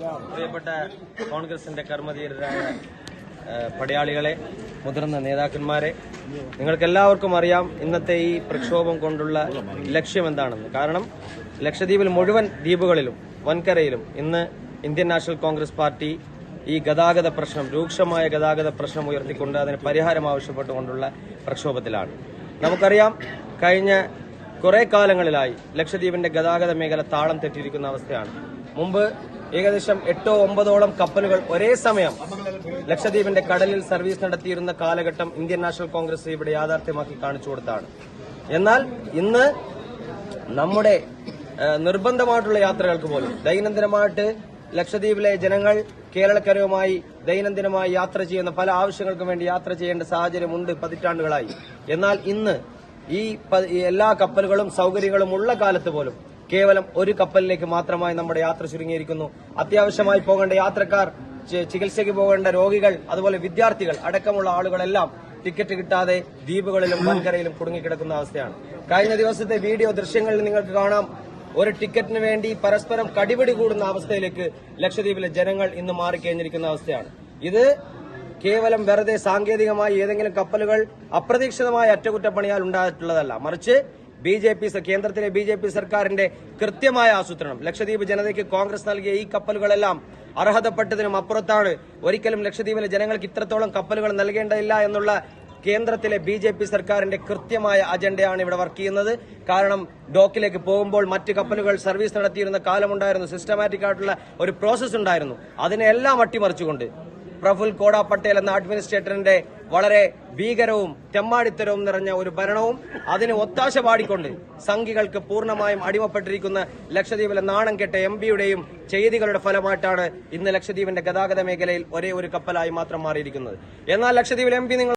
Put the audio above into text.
പ്രിയപ്പെട്ട കോൺഗ്രസിന്റെ കർമ്മധീരരായ പടയാളികളെ മുതിർന്ന നേതാക്കന്മാരെ നിങ്ങൾക്കെല്ലാവർക്കും അറിയാം ഇന്നത്തെ ഈ പ്രക്ഷോഭം കൊണ്ടുള്ള ലക്ഷ്യം എന്താണെന്ന്. കാരണം ലക്ഷദ്വീപിൽ മുഴുവൻ ദ്വീപുകളിലും വൻകരയിലും ഇന്ന് ഇന്ത്യൻ നാഷണൽ കോൺഗ്രസ് പാർട്ടി ഈ ഗതാഗത പ്രശ്നം രൂക്ഷമായ ഗതാഗത പ്രശ്നം ഉയർത്തിക്കൊണ്ട് അതിന് പരിഹാരം ആവശ്യപ്പെട്ടുകൊണ്ടുള്ള പ്രക്ഷോഭത്തിലാണ്. നമുക്കറിയാം കഴിഞ്ഞ കുറെ കാലങ്ങളിലായി ലക്ഷദ്വീപിന്റെ ഗതാഗത മേഖല താളം തെറ്റിയിരിക്കുന്ന അവസ്ഥയാണ്. മുമ്പ് ഏകദേശം എട്ടോ ഒമ്പതോളം കപ്പലുകൾ ഒരേ സമയം ലക്ഷദ്വീപിന്റെ കടലിൽ സർവീസ് നടത്തിയിരുന്ന കാലഘട്ടം ഇന്ത്യൻ നാഷണൽ കോൺഗ്രസ് ഇവിടെ യാഥാർത്ഥ്യമാക്കി കാണിച്ചു കൊടുത്താണ്. എന്നാൽ ഇന്ന് നമ്മുടെ നിർബന്ധമായിട്ടുള്ള യാത്രകൾക്ക് പോലും ദൈനംദിനമായിട്ട് ലക്ഷദ്വീപിലെ ജനങ്ങൾ കേരളക്കരവുമായി ദൈനംദിനമായി യാത്ര ചെയ്യുന്ന പല ആവശ്യങ്ങൾക്കും വേണ്ടി യാത്ര ചെയ്യേണ്ട സാഹചര്യമുണ്ട് പതിറ്റാണ്ടുകളായി. എന്നാൽ ഇന്ന് ഈ എല്ലാ കപ്പലുകളും സൗകര്യങ്ങളും ഉള്ള കാലത്ത് പോലും കേവലം ഒരു കപ്പലിലേക്ക് മാത്രമായി നമ്മുടെ യാത്ര ചുരുങ്ങിയിരിക്കുന്നു. അത്യാവശ്യമായി പോകേണ്ട യാത്രക്കാർ ചികിത്സയ്ക്ക് പോകേണ്ട രോഗികൾ അതുപോലെ വിദ്യാർത്ഥികൾ അടക്കമുള്ള ആളുകളെല്ലാം ടിക്കറ്റ് കിട്ടാതെ ദ്വീപുകളിലും വൻകരയിലും കുടുങ്ങിക്കിടക്കുന്ന അവസ്ഥയാണ്. കഴിഞ്ഞ ദിവസത്തെ വീഡിയോ ദൃശ്യങ്ങളിൽ നിങ്ങൾക്ക് കാണാം. ഒരു ടിക്കറ്റിന് വേണ്ടി പരസ്പരം കടിപിടി കൂടുന്ന അവസ്ഥയിലേക്ക് ലക്ഷദ്വീപിലെ ജനങ്ങൾ ഇന്ന് മാറിക്കഴിഞ്ഞിരിക്കുന്ന അവസ്ഥയാണ്. ഇത് കേവലം വെറുതെ സാങ്കേതികമായി ഏതെങ്കിലും കപ്പലുകൾ അപ്രതീക്ഷിതമായ അറ്റകുറ്റപ്പണിയാൽ ഉണ്ടായിട്ടുള്ളതല്ല. മറിച്ച് ബി ജെ പി കേന്ദ്രത്തിലെ ബി ജെ പി സർക്കാരിന്റെ കൃത്യമായ ആസൂത്രണം. ലക്ഷദ്വീപ് ജനതയ്ക്ക് കോൺഗ്രസ് നൽകിയ ഈ കപ്പലുകളെല്ലാം അർഹതപ്പെട്ടതിനും അപ്പുറത്താണ്. ഒരിക്കലും ലക്ഷദ്വീപിലെ ജനങ്ങൾക്ക് ഇത്രത്തോളം കപ്പലുകൾ നൽകേണ്ടതില്ല എന്നുള്ള കേന്ദ്രത്തിലെ ബി ജെ പി സർക്കാരിന്റെ കൃത്യമായ അജണ്ടയാണ് ഇവിടെ വർക്ക് ചെയ്യുന്നത്. കാരണം ഡോക്കിലേക്ക് പോകുമ്പോൾ മറ്റ് കപ്പലുകൾ സർവീസ് നടത്തിയിരുന്ന കാലമുണ്ടായിരുന്നു. സിസ്റ്റമാറ്റിക് ആയിട്ടുള്ള ഒരു പ്രോസസ് ഉണ്ടായിരുന്നു. അതിനെല്ലാം അട്ടിമറിച്ചുകൊണ്ട് പ്രഫുൽ കോട പട്ടേൽ എന്ന അഡ്മിനിസ്ട്രേറ്ററിന്റെ വളരെ ഭീകരവും തെമ്മാടിത്തരവും നിറഞ്ഞ ഒരു ഭരണവും അതിന് ഒത്താശ പാടിക്കൊണ്ട് സംഘികൾക്ക് പൂർണമായും അടിമപ്പെട്ടിരിക്കുന്ന ലക്ഷദ്വീപിലെ നാണം കെട്ട എം പിയുടെയും ചെയ്തികളുടെ ഫലമായിട്ടാണ് ഇന്ന് ലക്ഷദ്വീപിന്റെ ഗതാഗത മേഖലയിൽ ഒരേ ഒരു കപ്പലായി മാത്രം മാറിയിരിക്കുന്നത്. എന്നാൽ ലക്ഷദ്വീപിലെ എം പി നിങ്ങൾ